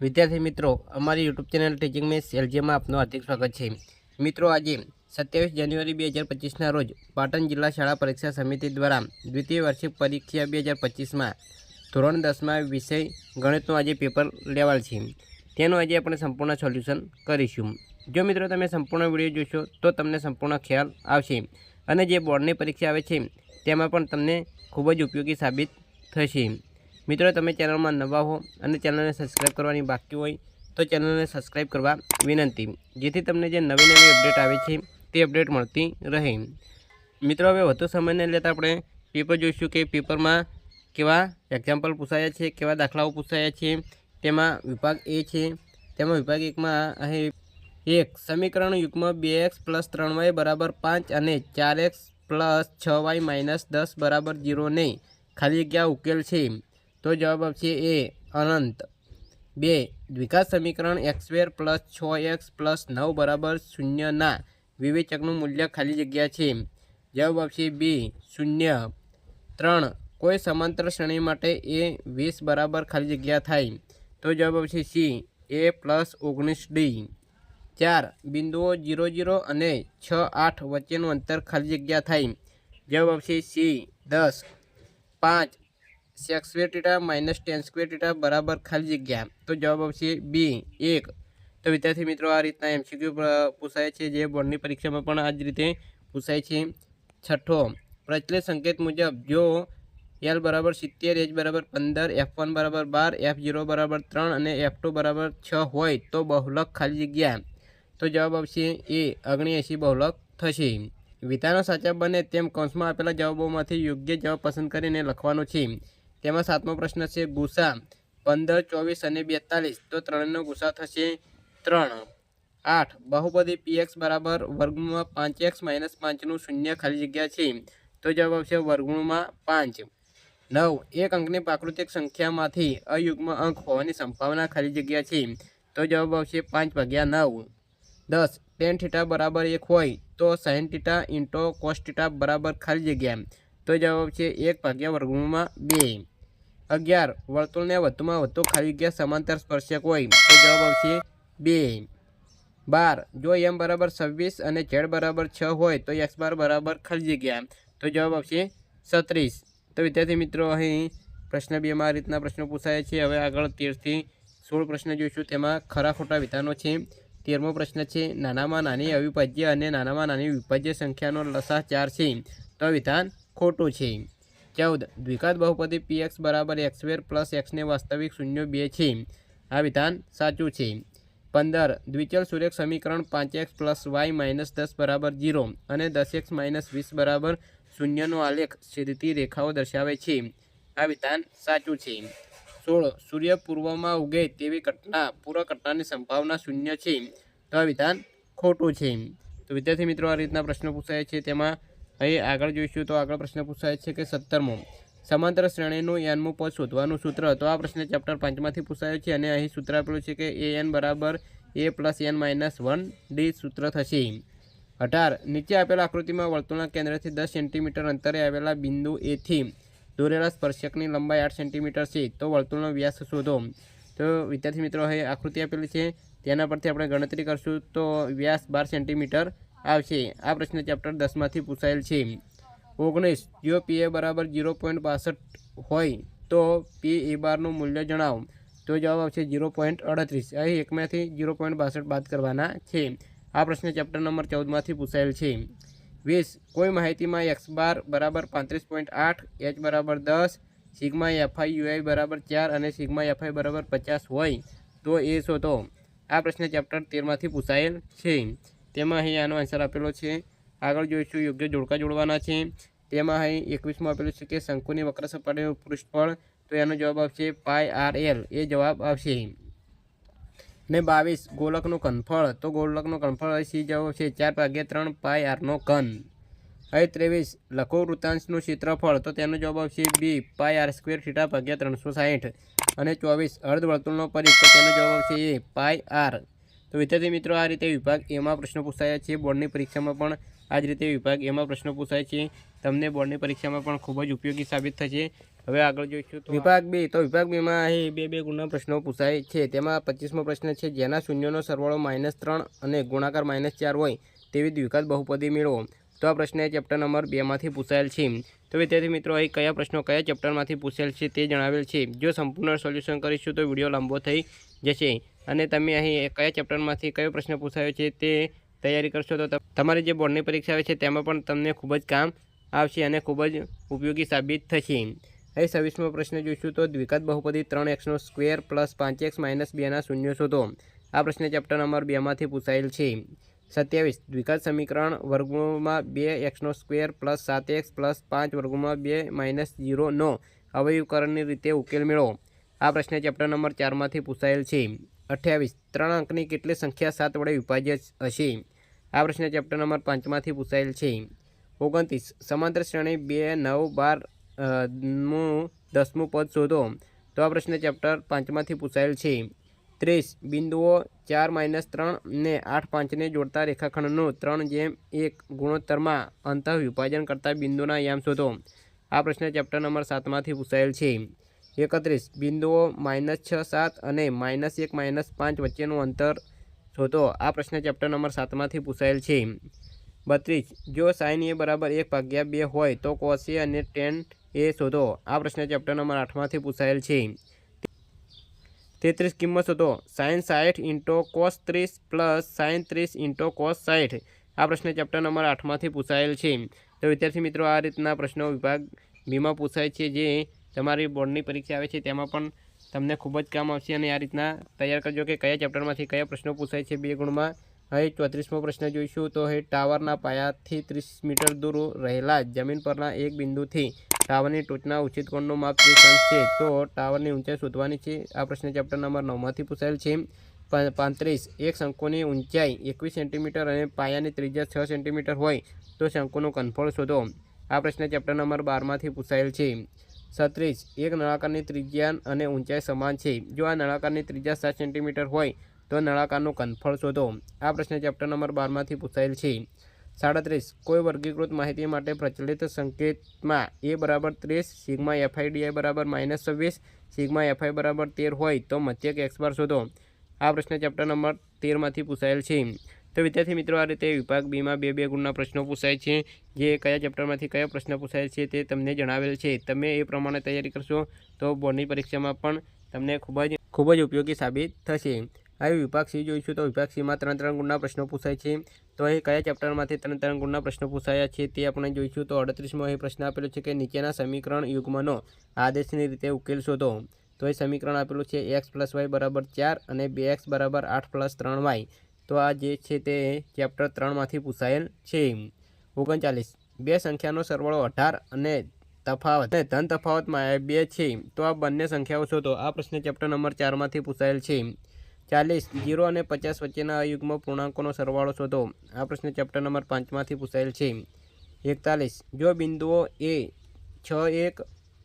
વિદ્યાર્થી મિત્રો, અમારી યુટ્યુબ ચેનલ ટીચિંગ મેસ એલજીમાં આપનું હાર્દિક સ્વાગત છે. મિત્રો, આજે સત્યાવીસ જાન્યુઆરી બે હજાર પચીસના રોજ પાટણ જિલ્લા શાળા પરીક્ષા સમિતિ દ્વારા દ્વિતીય વાર્ષિક પરીક્ષા બે હજાર પચીસમાં ધોરણ દસમાં વિષય ગણિતનું આજે પેપર લેવાલ છે. તેનું આજે આપણે સંપૂર્ણ સોલ્યુશન કરીશું. જો મિત્રો, તમે સંપૂર્ણ વીડિયો જોશો, તો તમને સંપૂર્ણ ખ્યાલ આવશે અને જે બોર્ડની પરીક્ષા આવે છે, તેમાં પણ તમને ખૂબ જ ઉપયોગી સાબિત થશે. મિત્રો, તમે ચેનલમાં નવા હો અને ચેનલને સબસ્ક્રાઈબ કરવાની બાકી હોય, તો ચેનલને સબસ્ક્રાઈબ કરવા વિનંતી. જેથી તમને જે નવી નવી અપડેટ આવે છે, તે અપડેટ મળતી રહે. મિત્રો, હવે વધુ સમયને લેતા આપણે પેપર જોઈશું કે પેપરમાં કેવા એક્ઝામ્પલ પૂછાયા છે, કેવા દાખલાઓ પૂછાયા છે, તેમાં વિભાગ એ છે, તેમાં વિભાગ એકમાં અહીં એક, સમીકરણ યુગમાં બે એક્સ પ્લસ ત્રણ વાય બરાબર પાંચ અને ચાર એક્સ પ્લસ છ વાય માઇનસ દસ બરાબર જીરો નહીં. ખાલી જગ્યા ઉકેલ છે. તો જવાબ આપશે એ, અનંત. બે, દ્વિઘાત સમીકરણ એક્સ સ્ક્વેર પ્લસ છ એક્સ પ્લસ નવ બરાબર શૂન્યના વિવેચકનું મૂલ્ય ખાલી જગ્યા છે. જવાબ આપશે બી, શૂન્ય. ત્રણ, કોઈ સમાંતર શ્રેણી માટે એ વીસ બરાબર ખાલી જગ્યા થાય. તો જવાબ આવશે સી, એ પ્લસ ઓગણીસ ડી. ચાર, બિંદુઓ જીરો જીરો અને છ આઠ વચ્ચેનું અંતર ખાલી જગ્યા થાય. જવાબ આવશે સી, દસ. પાંચ sec square theta minus tan square theta બરાબર ખાલી જગ્યા. તો જવાબ આવશે બી એક. તો વિદ્યાર્થી મિત્રો, આ રીતના એમસીક્યુ પૂછાય છે, જે બોર્ડની પરીક્ષામાં પણ આ જ રીતે પૂછાય છે. છઠ્ઠો. પ્રચલિત સંકેત મુજબ, જો એલ બરાબર સિત્તેર એચ બરાબર પંદર એફ વન બરાબર બાર એફ ઝીરો બરાબર ત્રણ અને એફ ટુ બરાબર છ હોય, તો બહુલક ખાલી જગ્યા. તો જવાબ આવશે એ ઓગણએંસી બહુલક થશે. વિધાનો સાચા બને તેમ કૌંસમાં આપેલા જવાબોમાંથી યોગ્ય જવાબ પસંદ કરીને લખવાનો છે. તેમાં સાતમો પ્રશ્ન છે ગુસા પંદર, ચોવીસ અને બેતાલીસ. તો ત્રણનો ગુસા થશે ત્રણ. આઠ. બહુપદી પીએક્સ બરાબર વર્ગમૂળમાં પાંચ એક્સ માઇનસ પાંચનું શૂન્ય ખાલી જગ્યા છે. તો જવાબ આવશે વર્ગમૂળમાં પાંચ. નવ. એક અંકની પ્રાકૃતિક સંખ્યામાંથી અયુગ્મ અંક હોવાની સંભાવના ખાલી જગ્યા છે. તો જવાબ આવશે પાંચ ભાગ્યા નવ. દસ. ટેન થીટા બરાબર એક હોય તો sine theta into cos theta બરાબર ખાલી જગ્યા. તો જવાબ છે એક ભાગ્યા વર્ગમૂળમાં બે. અગિયાર. વર્તુળને વધુમાં વધુ ખાલી જગ્યા સમાંતર સ્પર્શક હોય. તો જવાબ આવશે બે. બાર. જો એમ બરાબર છવ્વીસ અને ઝેડ બરાબર છ હોય, તો એક્સ બાર બરાબર ખાલી જગ્યા. તો જવાબ આવશે સત્રીસ તો વિદ્યાર્થી મિત્રો, અહીં પ્રશ્ન બેમાં આ રીતના પ્રશ્નો પૂછાયા છે. હવે આગળ તેરથી સોળ પ્રશ્ન જોઈશું. તેમાં ખરા ખોટા વિધાનો છે. તેરમો પ્રશ્ન છે, નાનામાં નાની અવિભાજ્ય અને નાનામાં નાની વિભાજ્ય સંખ્યાનો લસા ચાર છે. તો વિધાન ખોટું છે. ચૌદ. દ્વિઘાત બહુપદી પી એક્સ બરાબર એક્સ સ્ક્વેર પ્લસ એક્સને વાસ્તવિક શૂન્ય બે છે. આ વિધાન સાચું છે. પંદર. દ્વિચલ સુરેખ સમીકરણ પાંચ એક્સ પ્લસ વાય માઇનસ દસ બરાબર જીરો અને દસ એક્સ માઇનસ વીસ બરાબર શૂન્યનો આલેખ સીધી રેખાઓ દર્શાવે છે. આ વિધાન સાચું છે. સોળ. સૂર્ય પૂર્વમાં ઉગે તેવી ઘટના પૂર્વ ઘટનાની સંભાવના શૂન્ય છે. તો આ વિધાન ખોટું છે. તો વિદ્યાર્થી મિત્રો, આ રીતના પ્રશ્નો પૂછાય છે. તેમાં અહીં આગળ જોઈશું તો આગળ પ્રશ્ન પૂછાય છે કે સત્તરમો. સમાંતર શ્રેણીનું એનમું પદ શોધવાનું સૂત્ર તો આ પ્રશ્ન ચેપ્ટર પાંચમાંથી પૂછાયો છે અને અહીં સૂત્ર આપેલું છે કે એ એન બરાબર A plus N minus one D સૂત્ર થશે. અઢાર. નીચે આપેલા આકૃતિમાં વર્તુળના કેન્દ્રથી દસ સેન્ટીમીટર અંતરે આવેલા બિંદુ એથી દોરેલા સ્પર્શકની લંબાઈ આઠ સેન્ટીમીટર છે. તો વર્તુળનો વ્યાસ શોધો. તો વિદ્યાર્થી મિત્રો, અહીં આકૃતિ આપેલી છે. તેના પરથી આપણે ગણતરી કરશું તો વ્યાસ બાર સેન્ટીમીટર આવશે. આ પ્રશ્ન ચેપ્ટર દસમાંથી પૂછાયેલ છે. ઓગણીસ, જો પી એ બરાબર જીરો પોઈન્ટ બાસઠ હોય, તો પી એ બારનું મૂલ્ય જણાવો. તો જવાબ આવશે જીરો પોઈન્ટ અડત્રીસ. અહીં એકમાંથી જીરો પોઈન્ટ બાસઠ બાદ કરવાના છે. આ પ્રશ્ન ચેપ્ટર નંબર ચૌદમાંથી પૂછાયેલ છે. વીસ, કોઈ માહિતીમાં એક્સ બાર બરાબર પાંત્રીસ પોઈન્ટ આઠ એચ બરાબર દસ, સિગ્મા એફઆઈ યુઆઈ બરાબર ચાર અને સિગ્મા એફઆઈ બરાબર પચાસ હોય, તો એ શોધો. આ પ્રશ્ન ચેપ્ટર તેરમાંથી પૂછાયેલ છે. તેમાં અહીં આનો આન્સર આપેલો છે. આગળ જોઈશું, યોગ્ય જોડકા જોડવાના છે. તેમાં અહીં એકવીસમાં આપેલું છે કે શંકુની વક્ર સપાટીનું પૃષ્ઠફળ તો એનો જવાબ આવશે પાય આર એલ. એ જવાબ આવશે. ને બાવીસ, ગોલકનું કનફળ. તો ગોલકનું કનફળ સી જવાબ છે ચાર ભાગ્યા ત્રણ પાય આરનો કન અહીં ત્રેવીસ, લખો વૃત્તાંશનું ક્ષેત્રફળ. તો તેનો જવાબ આવશે B pi R square theta ભાગ્યા ત્રણસો સાહીઠ. અને ચોવીસ, અર્ધવર્તુળનો પરિઘ. તો તેનો જવાબ આવશે એ પાય આર. તો વિદ્યાર્થી મિત્રો, આ રીતે વિભાગ એમાં પ્રશ્નો પૂછાયા છે. બોર્ડની પરીક્ષામાં પણ આ જ રીતે વિભાગ એમાં પ્રશ્નો પૂછાય છે. તમને બોર્ડની પરીક્ષામાં પણ ખૂબ જ ઉપયોગી સાબિત થશે. હવે આગળ જોઈશું વિભાગ બે તો વિભાગ બેમાં અહીં બે બે ગુણના પ્રશ્નો પૂછાય છે. તેમાં પચીસમો પ્રશ્ન છે, જેના શૂન્યનો સરવાળો માઇનસ ત્રણ અને ગુણાકાર માઇનસ ચાર હોય, તેવી દ્વિઘાત બહુપદી મેળવો. તો આ પ્રશ્ન એ ચેપ્ટર નંબર બેમાંથી પૂછાયેલ છે. તો વિદ્યાર્થી મિત્રો, અહીં કયા પ્રશ્નો કયા ચેપ્ટરમાંથી પૂછેલ છે તે જણાવેલ છે. જો સંપૂર્ણ સોલ્યુશન કરીશું તો વીડિયો લાંબો થઈ જશે. અને તમે અહીં કયા ચેપ્ટરમાંથી કયો પ્રશ્ન પૂછાયો છે તે તૈયારી કરશો તો તમારી જે બોર્ડની પરીક્ષા આવે છે તેમાં પણ તમને ખૂબ જ કામ આવશે અને ખૂબ જ ઉપયોગી સાબિત થશે. અહીં છવ્વીસમો પ્રશ્ન જોઈશું તો દ્વિઘાત બહુપદી ત્રણ એક્સનો સ્ક્વેર પ્લસ પાંચ એક્સ માઇનસ બેના શૂન્ય શોધો. આ પ્રશ્ન ચેપ્ટર નંબર બેમાંથી પૂછાયેલ છે. સત્યાવીસ. દ્વિઘાત સમીકરણ વર્ગમાં બે એક્સનો સ્ક્વેર પ્લસ સાત એક્સ પ્લસ પાંચ વર્ગમાં બે માઇનસ ઝીરોનો અવયવકરણની રીતે ઉકેલ મેળવો. આ પ્રશ્ન ચેપ્ટર નંબર ચારમાંથી પૂછાયેલ છે. અઠ્યાવીસ. ત્રણ અંકની કેટલી સંખ્યા સાત વડે વિભાજ્ય હશે? આ પ્રશ્ન ચેપ્ટર નંબર પાંચમાંથી પૂછાયેલ છે. ઓગણત્રીસ. સમાંતર શ્રેણી બે, નવ, બારનું દસમું પદ શોધો. તો આ પ્રશ્ન ચેપ્ટર પાંચમાંથી પૂછાયેલ છે. ત્રીસ, બિંદુઓ ચાર માઇનસ ત્રણ ને આઠ પાંચને જોડતા રેખાખંડનું ત્રણ જેમ એક ગુણોત્તરમાં અંતઃ વિભાજન કરતા બિંદુના યામ શોધો. આ પ્રશ્ન ચેપ્ટર નંબર સાતમાંથી પૂછાયેલ છે. એકત્રીસ, બિંદુઓ માઇનસ છ, સાત અને માઇનસ એક, માઇનસ પાંચ વચ્ચેનું અંતર શોધો. આ પ્રશ્ન ચેપ્ટર નંબર સાતમાંથી પૂછાયેલ છે. બત્રીસ, જો સાઇન એ બરાબર એક ભાગ્યા બે હોય તો કોસ અને ટેન એ શોધો. આ પ્રશ્ન ચેપ્ટર નંબર આઠમાંથી પૂછાયેલ છે. તેત્રીસ કિંમત શોધો સાઇન સાઠ ઇન્ટો કોસ ત્રીસ પ્લસ સાઇન ત્રીસ ઇન્ટો કોસ સાઠ આ પ્રશ્ન ચેપ્ટર નંબર આઠમાંથી પૂછાયેલ છે. તો વિદ્યાર્થી મિત્રો, આ રીતના પ્રશ્નો વિભાગ બીમાં પૂછાય છે જે તમારી બોર્ડની પરીક્ષા આવે છે, તેમાં પણ તમને ખૂબ જ કામ આવશે અને આ રીતના તૈયાર કરજો કે કયા ચેપ્ટરમાંથી કયા પ્રશ્નો પૂછાય છે બે ગુણમાં. હવે ચોત્રીસમો પ્રશ્ન જોઈશું. તો હવે ટાવરના પાયાથી ત્રીસ મીટર દૂર રહેલા જમીન પરના એક બિંદુથી ટાવરની ટોચના ઉચિત કોણનું માપ ત્રીસ છે, તો ટાવરની ઊંચાઈ શોધવાની છે. આ પ્રશ્ન ચેપ્ટર નંબર નવમાંથી પૂછાયેલ છે. પાંત્રીસ, એક શંકુની ઊંચાઈ એકવીસ સેન્ટીમીટર અને પાયાની ત્રિજ્યા છ સેન્ટીમીટર હોય, તો શંકુનું કનફળ શોધો. આ પ્રશ્ન ચેપ્ટર નંબર બારમાંથી પૂછાયેલ છે. સત્રીસ એક નળાકારની ત્રિજ્યા અને ઊંચાઈ સમાન છે. જો આ નળાકારની ત્રિજ્યા સાત સેન્ટીમીટર હોય, તો નળાકારનું કનફળ શોધો. આ પ્રશ્ન ચેપ્ટર નંબર બારમાંથી પૂછાયેલ છે. સાડત્રીસ. કોઈ વર્ગીકૃત માહિતી માટે પ્રચલિત સંકેતમાં એ બરાબર ત્રીસ, સિગ્મા એફઆઈડીઆઈ બરાબર માઇનસ છવ્વીસ, સિગ્મા એફઆઈ બરાબર તેર હોય તો મધ્યક એક્સ શોધો. આ પ્રશ્ન ચેપ્ટર નંબર તેરમાંથી પૂછાયેલ છે. તો વિદ્યાર્થી મિત્રો, આ રીતે વિભાગ બીમાં બે બે ગુણના પ્રશ્નો પૂછાય છે. જે કયા ચેપ્ટરમાંથી કયા પ્રશ્ન પૂછાય છે તે તમને જણાવેલ છે. તમે એ પ્રમાણે તૈયારી કરશો તો બોર્ડની પરીક્ષામાં પણ તમને ખૂબ જ ખૂબ જ ઉપયોગી સાબિત થશે. હવે વિભાગ સી જોઈશું તો વિભાગ સીમાં ત્રણ ત્રણ ગુણના પ્રશ્નો પૂછાય છે. તો અહીં કયા ચેપ્ટરમાંથી ત્રણ ત્રણ ગુણના પ્રશ્નો પૂછાયા છે તે આપણે જોઈશું. તો અડત્રીસમાં અહીં પ્રશ્ન આપેલો છે કે નીચેના સમીકરણ યુગ્મનો આદેશની રીતે ઉકેલ શોધો. તો એ સમીકરણ આપેલું છે એક્સ પ્લસ વાય બરાબર ચાર અને બે એક્સ બરાબર આઠ પ્લસ ત્રણ વાય. તો આ જે છે તે ચેપ્ટર ત્રણમાંથી પૂછાયેલ છે. ઓગણચાલીસ. બે સંખ્યાનો સરવાળો અઢાર અને તફાવત અને ધન તફાવતમાં બે છે. તો આ બંને સંખ્યાઓ શોધો. આ પ્રશ્ન ચેપ્ટર નંબર ચારમાંથી પૂછાયેલ છે. ચાલીસ, જીરો અને પચાસ વચ્ચેના અયુગ્મ પૂર્ણાંકોનો સરવાળો શોધો. આ પ્રશ્ન ચેપ્ટર નંબર પાંચમાંથી પૂછાયેલ છે. એકતાલીસ, જો બિંદુઓ એ, છ એક,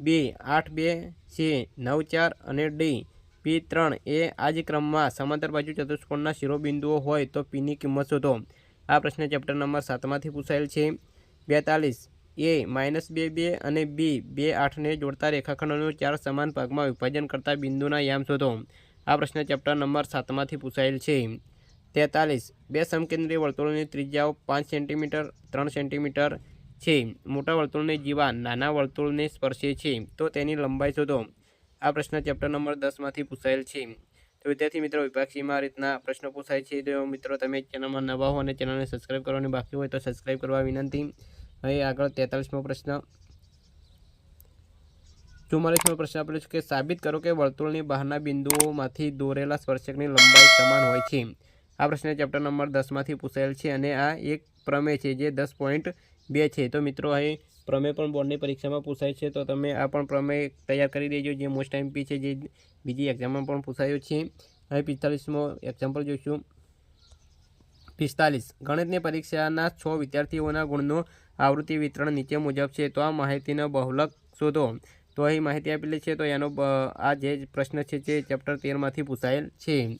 બે, આઠ બે, છે, નવ ચાર અને ડી, પી ત્રણ એ આ જ ક્રમમાં સમાંતર બાજુ ચતુષ્કોણના શિરોબિંદુઓ હોય તો પીની કિંમત શોધો. આ પ્રશ્ન ચેપ્ટર નંબર સાતમાંથી પૂછાયેલ છે. બેતાલીસ, એ માઇનસ બે બે અને બી, બે આઠને જોડતા રેખાખંડોનું ચાર સમાન ભાગમાં વિભાજન કરતા બિંદુના યામ શોધો. આ પ્રશ્ન ચેપ્ટર નંબર સાતમાંથી પૂછાયેલ છે. તેતાલીસ. બે સમકેન્દ્રીય વર્તુળની ત્રિજ્યાઓ પાંચ સેન્ટીમીટર, ત્રણ સેન્ટીમીટર છે. મોટા વર્તુળની જીવા નાના વર્તુળને સ્પર્શે છે. તો તેની લંબાઈ શોધો. આ પ્રશ્ન ચેપ્ટર નંબર દસમાંથી પૂછાયેલ છે. તો વિદ્યાર્થી મિત્રો વિભાગ આ રીતના પ્રશ્નો પૂછાય છે. તો મિત્રો, તમે ચેનલમાં નવા હો અને ચેનલને સબસ્ક્રાઈબ કરવાની બાકી હોય તો સબસ્ક્રાઈબ કરવા વિનંતી. હવે આગળ તેતાલીસમો પ્રશ્ન. ચુમ્માલીસમો પ્રશ્ન આપેલો છે કે સાબિત કરો કે વર્તુળની બહારના બિંદુઓમાંથી દોરેલા સ્પર્શકની લંબાઈ સમાન હોય છે. આ પ્રશ્ન ચેપ્ટર નંબર દસમાંથી પૂછાયેલ છે અને આ એક પ્રમેય છે જે દસ પોઈન્ટ બે છે. તો મિત્રો અહીં પ્રમેય પણ બોર્ડની પરીક્ષામાં પૂછાય છે. તો તમે આ પણ પ્રમેય તૈયાર કરી દેજો, જે મોસ્ટ એમપી છે, જે બીજી એક્ઝામમાં પણ પૂછાયો છે. હવે પિસ્તાલીસમો એક્ઝામ્પલ જોઈશું. પિસ્તાલીસ. ગણિતની પરીક્ષાના છ વિદ્યાર્થીઓના ગુણનું આવૃત્તિ વિતરણ નીચે મુજબ છે. તો આ માહિતીનો બહુલક શોધો. તો અહીં માહિતી આપેલી છે, તો એનો આ જે પ્રશ્ન છે જે ચેપ્ટર તેરમાંથી પૂછાયેલ છે.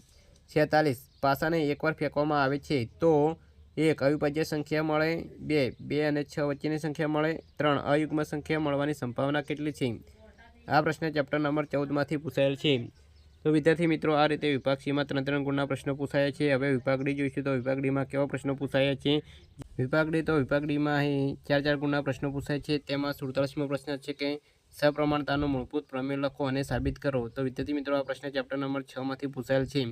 છેતાલીસ. પાસાને એકવાર ફેંકવામાં આવે છે, તો એક, અવિભાજ્ય સંખ્યા મળે, બે બે અને છ વચ્ચેની સંખ્યા મળે, ત્રણ, અયુગ્મ સંખ્યા મળવાની સંભાવના કેટલી છે? આ પ્રશ્ન ચેપ્ટર નંબર ચૌદમાંથી પૂછાયેલ છે. તો વિદ્યાર્થી મિત્રો, આ રીતે વિભાગ સીમાં ત્રણ ત્રણ ગુણના પ્રશ્નો પૂછાયા છે. હવે વિભાગ ડી જોઈશું, તો વિભાગ ડીમાં કેવા પ્રશ્નો પૂછાયા છે? વિભાગ ડી તો વિભાગ ડીમાં અહીં ચાર ચાર ગુણના પ્રશ્નો પૂછાય છે. તેમાં સુડતાલીસમો પ્રશ્ન છે કે સપ્રમાણતાનું મૂળભૂત પ્રમેય લખો અને સાબિત કરો. તો વિદ્યાર્થી મિત્રો, આ પ્રશ્ન ચેપ્ટર નંબર છમાંથી પૂછાયેલ છે.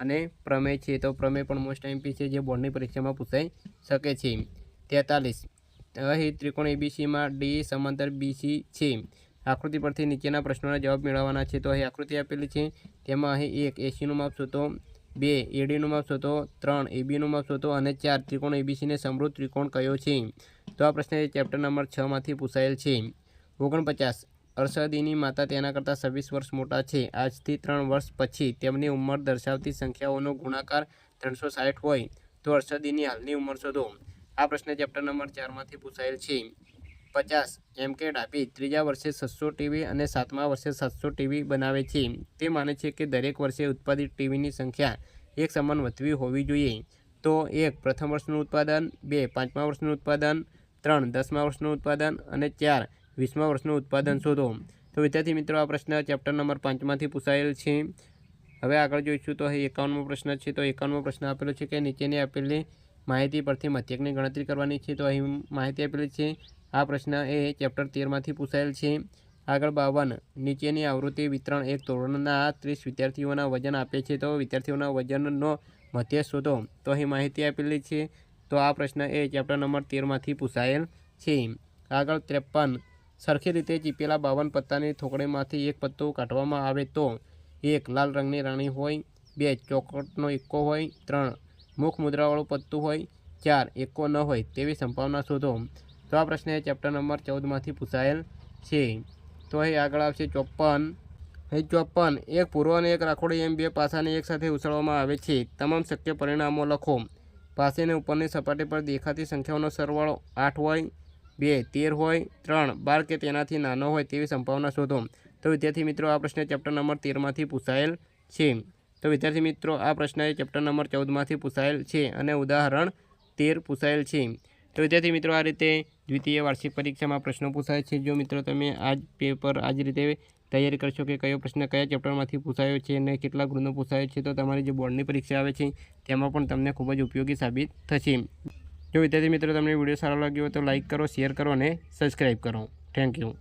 અને પ્રમેય છે, તો પ્રમેય પણ મોસ્ટ એમપી છે, જે બોર્ડની પરીક્ષામાં પૂછાઈ શકે છે. તેતાલીસ. અહીં ત્રિકોણ એબીસીમાં ડી સમાંતર બીસી છે. આકૃતિ પરથી નીચેના પ્રશ્નોના જવાબ મેળવવાના છે. તો અહીં આકૃતિ આપેલી છે. તેમાં અહીં એક એસીનું માપ શોધો, બે એડીનું માપ શોધો, ત્રણ એબીનું માપ શોધો અને ચાર ત્રિકોણ એબીસીને સમૃદ્ધ ત્રિકોણ કયો છે? તો આ પ્રશ્ન ચેપ્ટર નંબર છમાંથી પૂછાયેલ છે. ઓગણપચાસ. અરસદીની માતા તેના કરતાં છવ્વીસ વર્ષ મોટા છે. આજથી ત્રણ વર્ષ પછી તેમની ઉંમર દર્શાવતી સંખ્યાઓનો ગુણાકાર ત્રણસો સાઠ હોય. તો અરસદીની હાલની ઉંમર શોધો. આ પ્રશ્ન ચેપ્ટર નંબર ચારમાંથી પૂછાયેલ છે. પચાસ. એમ કે ડાપી ત્રીજા વર્ષે સાતસો ટીવી અને સાતમા વર્ષે સાતસો ટીવી બનાવે છે. તે માને છે કે દરેક વર્ષે ઉત્પાદિત ટીવીની સંખ્યા એક સમાન વધવી હોવી જોઈએ. તો એક, પ્રથમ વર્ષનું ઉત્પાદન. બે, પાંચમા વર્ષનું ઉત્પાદન. ત્રણ, દસમા વર્ષનું ઉત્પાદન. અને ચાર વીસમા વર્ષનું ઉત્પાદન શોધો. તો વિદ્યાર્થી મિત્રો, આ પ્રશ્ન ચેપ્ટર નંબર પાંચમાંથી પૂછાયેલ છે. હવે આગળ જોઈશું તો અહીં એકાવનમો પ્રશ્ન છે. તો એકાવનમો પ્રશ્ન આપેલો છે કે નીચેની આપેલી માહિતી પરથી મધ્યકની ગણતરી કરવાની છે. તો અહીં માહિતી આપેલી છે, આ પ્રશ્ન એ ચેપ્ટર તેરમાંથી પૂછાયેલ છે. આગળ બાવન, નીચેની આવૃત્તિ વિતરણ એક ધોરણના ત્રીસ વિદ્યાર્થીઓના વજન આપે છે. તો વિદ્યાર્થીઓના વજનનો મધ્ય શોધો. તો અહીં માહિતી આપેલી છે. તો આ પ્રશ્ન એ ચેપ્ટર નંબર તેરમાંથી પૂછાયેલ છે. આગળ ત્રેપન સરખી રીતે ચીપેલા બાવન પત્તાની થોકડીમાંથી એક પત્તો કાઢવામાં આવે તો એક લાલ રંગની રાણી હોય, બે ચોકટનો એકો હોય, ત્રણ મુખ મુદ્રાવાળું પત્તું હોય, ચાર એકો ન હોય તેવી સંભાવના શોધો. તો આ પ્રશ્ન એ ચેપ્ટર નંબર ચૌદમાંથી પૂછાયેલ છે. તો અહીં આગળ આવશે ચોપન અહીં ચોપન એક પૂર્વ અને એક રાખોડી એમ બે પાસાને એકસાથે ઉછળવામાં આવે છે. તમામ શક્ય પરિણામો લખો. પાસેને ઉપરની સપાટી પર દેખાતી સંખ્યાઓનો સરવાળો આઠ હોય બે, તેર હોય, ત્રણ. બાર કે તેનાથી નાનો હોય તેવી સંભાવના શોધો. તો વિદ્યાર્થી મિત્રો, આ પ્રશ્ન ચેપ્ટર નંબર તેરમાંથી પૂછાયેલ છે. તો વિદ્યાર્થી મિત્રો, આ પ્રશ્ન ચેપ્ટર નંબર ચૌદમાંથી પૂછાયેલ છે અને ઉદાહરણ તેર પૂછાયેલ છે. તો વિદ્યાર્થી મિત્રો, આ રીતે દ્વિતીય વાર્ષિક પરીક્ષામાં પ્રશ્નો પૂછાય છે. જો મિત્રો, તમે આ પેપર આ જ રીતે તૈયારી કરશો કે કયો પ્રશ્ન કયા ચેપ્ટરમાંથી પૂછાયો છે અને કેટલા ગૃહનો પૂછાયો છે, તો તમારી જે બોર્ડની પરીક્ષા આવે છે, તેમાં પણ તમને ખૂબ જ ઉપયોગી સાબિત થશે. જો વિદ્યાર્થી મિત્રો તમને વીડિયો સારો લાગ્યો હોય તો લાઇક કરો, શેર કરો અને સબસ્ક્રાઈબ કરો. Thank you